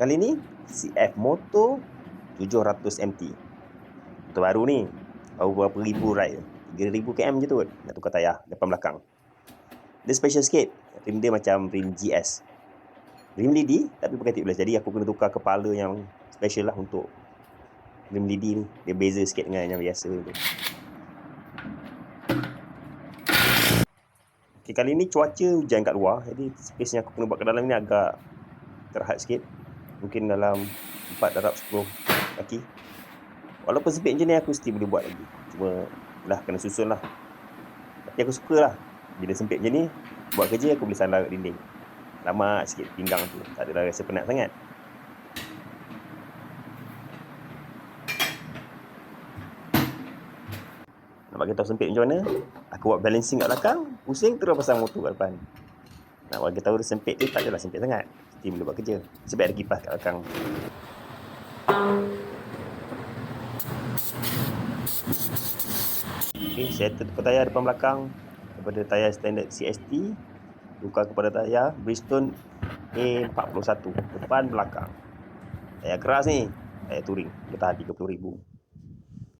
Kali ni CF Moto 700 MT. Motor baru ni. Baru berapa ribu ride. 3000 km je tu nak tukar tayar depan belakang. Dia special sikit. Rim dia macam rim GS. Rim lidi tapi pakai tip Jadi aku kena tukar kepala yang special lah untuk rim lidi ni. Dia beza sikit dengan yang biasa tu. Okay, kali ni cuaca hujan kat luar. Jadi space yang aku kena buat kat dalam ni agak terhad sikit. Mungkin dalam 4 darab 10 kaki. Walaupun sempit macam ni aku mesti boleh buat lagi. Cuma lah kena susun lah. Tapi aku suka lah. Bila sempit macam ni, buat kerja aku boleh sandar kat dinding. Lama sikit pinggang tu. Tak adalah rasa penat sangat. Bagi tahu sempit macam mana? Aku buat balancing kat belakang, pusing terus pasang motor kat depan. Nak bagi tahu dia sempit tu tak adalah sempit sangat. Mesti boleh buat kerja. Sebab ada kipas kat belakang. Okay, settle tukar tayar depan belakang. Daripada tayar standard CST tukar kepada tayar Bridgestone A41 depan belakang. Tayar keras ni. Tayar touring. Dia tahan 30,000